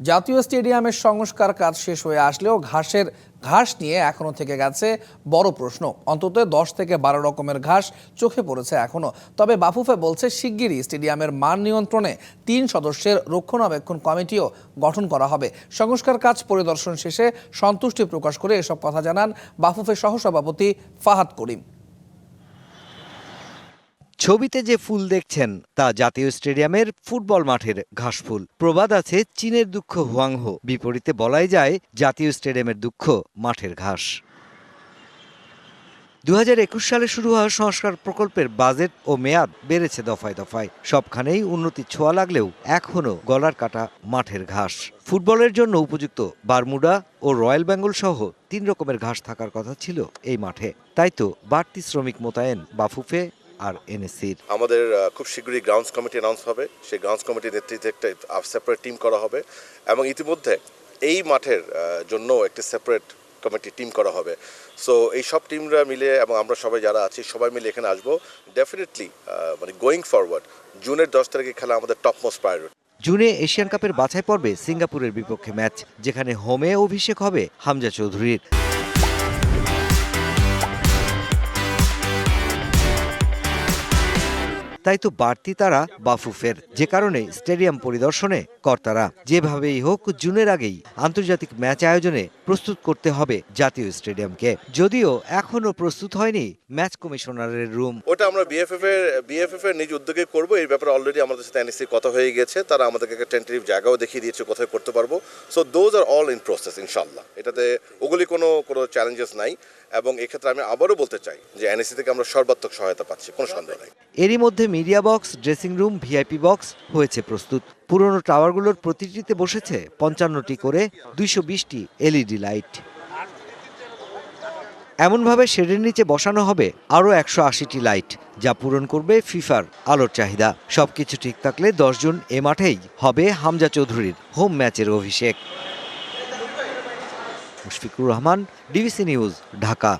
জাতীয় স্টেডিয়ামের সংস্কার কাজ শেষ হয়ে আসলেও ঘাসের ঘাস নিয়ে এখনও থেকে গেছে বড় প্রশ্ন। অন্তত দশ থেকে বারো রকমের ঘাস চোখে পড়েছে এখনও। তবে বাফুফে বলছে, শিগগিরই স্টেডিয়ামের মান নিয়ন্ত্রণে তিন সদস্যের রক্ষণাবেক্ষণ কমিটিও গঠন করা হবে। সংস্কার কাজ পরিদর্শন শেষে সন্তুষ্টি প্রকাশ করে এসব কথা জানান বাফুফের সহসভাপতি ফাহাদ করিম। ছবিতে যে ফুল দেখছেন, তা জাতীয় স্টেডিয়ামের ফুটবল মাঠের ঘাস ফুল। প্রবাদ আছে চীনের দুঃখ হুয়াংহো। বিপরীতে বলাই যায় জাতীয় স্টেডিয়ামের দুঃখ মাঠের ঘাস। দু একুশ সালে শুরু হওয়া সংস্কার প্রকল্পের বাজেট ও মেয়াদ বেড়েছে দফায় দফায়। সবখানেই উন্নতি ছোঁয়া লাগলেও এখনও গলার কাটা মাঠের ঘাস। ফুটবলের জন্য উপযুক্ত বারমুডা ও রয়্যাল বেঙ্গল সহ তিন রকমের ঘাস থাকার কথা ছিল এই মাঠে। তাই তো বাড়তি শ্রমিক মোতায়েন বাফুফে আর এনএসির। আমাদের খুব শীঘ্রই গ্রাউন্ডস কমিটি অ্যানাউন্স হবে। সেই গ্রাউন্ডস কমিটির নেতৃত্বে একটা সেপারেট টিম করা হবে এবং ইতিমধ্যে এই মাঠের জন্য একটি সেপারেট কমিটি টিম করা হবে। সো এই সব টিমরা মিলে এবং আমরা সবাই যারা আছি সবাই মিলে এখানে আসব। ডেফিনেটলি মানে গোয়িং ফরওয়ার্ড জুনের দশ তারিখে খেলা আমাদের টপ মোস্ট প্রায়োরিটি জুনে এশিয়ান কাপের বাছাই পর্বে সিঙ্গাপুরের বিপক্ষে ম্যাচ যেখানে হোমে অভিষেক হবে হামজা চৌধুরীর। তাই তো বাড়তি তারা বাফুফের। যে কারণে স্টেডিয়াম পরিদর্শনে কর্তারা, যেভাবেই হোক জুনের আগেই আন্তর্জাতিক ম্যাচ আয়োজনে প্রস্তুত করতে হবে জাতীয় স্টেডিয়ামকে। যদিও এখনও প্রস্তুত হয়নি ম্যাচ কমিশনারের রুম। ওটা আমরা বিএফএফ এর বিএফএফ এর নিজ উদ্যোগে করব। এই ব্যাপারে অলরেডি আমাদের সাথে এনএসসি কথা হয়ে গেছে। তারা আমাদেরকে একটা টেন্টেটিভ জায়গাও দেখিয়ে দিয়েছে কোথায় করতে পারব। So those are all in process ইনশাল্লাহ এটাতে ওগুলি কোনো কোনো চ্যালেঞ্জেস নাই। এবং এক্ষেত্রে আমি আবারও বলতে চাই যে এনএসসি থেকে আমরা সর্বাত্মক সহায়তা পাচ্ছি, কোনো সন্দেহ নাই। এরই মধ্যে media box, dressing room, VIP box হয়েছে প্রস্তুত। পুরনো টাওয়ারগুলোর প্রতিটিতে বসেছে পঞ্চান্নটি করে দুইশো বিশটি এলইডি লাইট। এমনভাবে শেডের নিচে বসানো হবে আরও একশো আশিটি লাইট, যা পূরণ করবে ফিফার আলোর চাহিদা। সবকিছু ঠিক থাকলে দশ জুন এ মাঠেই হবে হামজা চৌধুরীর হোম ম্যাচের অভিষেক। Mushfiqur Rahman DBC news Dhaka.